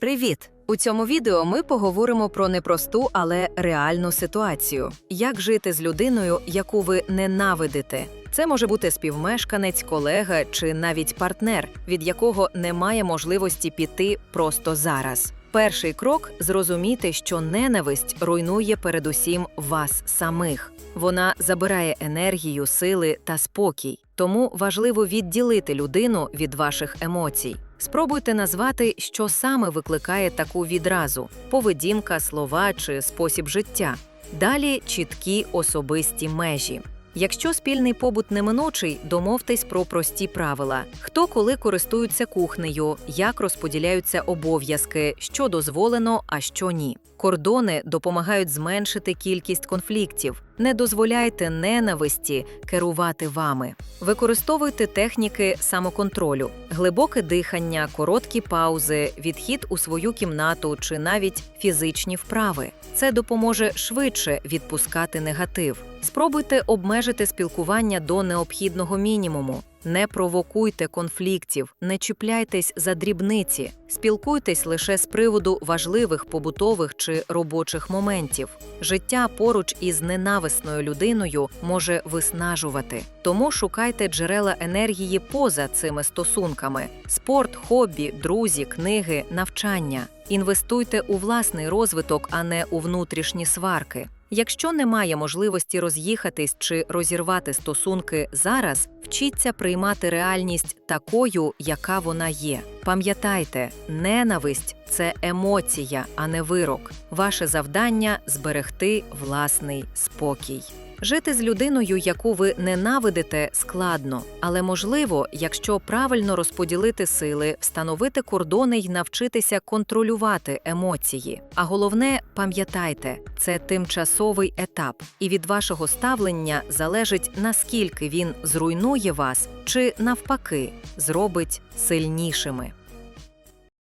Привіт! У цьому відео ми поговоримо про непросту, але реальну ситуацію: як жити з людиною, яку ви ненавидите. Це може бути співмешканець, колега чи навіть партнер, від якого немає можливості піти просто зараз. Перший крок зрозуміти, що ненависть руйнує передусім вас самих. Вона забирає енергію, сили та спокій. Тому важливо відділити людину від ваших емоцій. Спробуйте назвати, що саме викликає таку відразу: поведінка, слова чи спосіб життя. Далі чіткі особисті межі. Якщо спільний побут неминучий, домовтесь про прості правила: хто коли користується кухнею, як розподіляються обов'язки, що дозволено, а що ні. Кордони допомагають зменшити кількість конфліктів. Не дозволяйте ненависті керувати вами. Використовуйте техніки самоконтролю, глибоке дихання, короткі паузи, відхід у свою кімнату чи навіть фізичні вправи. Це допоможе швидше відпускати негатив. Спробуйте обмежити спілкування до необхідного мінімуму. Не провокуйте конфліктів, не чіпляйтесь за дрібниці, спілкуйтесь лише з приводу важливих побутових чи робочих моментів. Життя поруч із ненависною людиною може виснажувати, тому шукайте джерела енергії поза цими стосунками: спорт, хобі, друзі, книги, навчання. Інвестуйте у власний розвиток, а не у внутрішні сварки. Якщо немає можливості роз'їхатись чи розірвати стосунки зараз, вчіться приймати реальність такою, яка вона є. Пам'ятайте, ненависть це емоція, а не вирок. Ваше завдання зберегти власний спокій. Жити з людиною, яку ви ненавидите, складно, але можливо, якщо правильно розподілити сили, встановити кордони й навчитися контролювати емоції. А головне, пам'ятайте, це тимчасовий етап, і від вашого ставлення залежить наскільки він зруйнує вас, чи навпаки зробить сильнішими.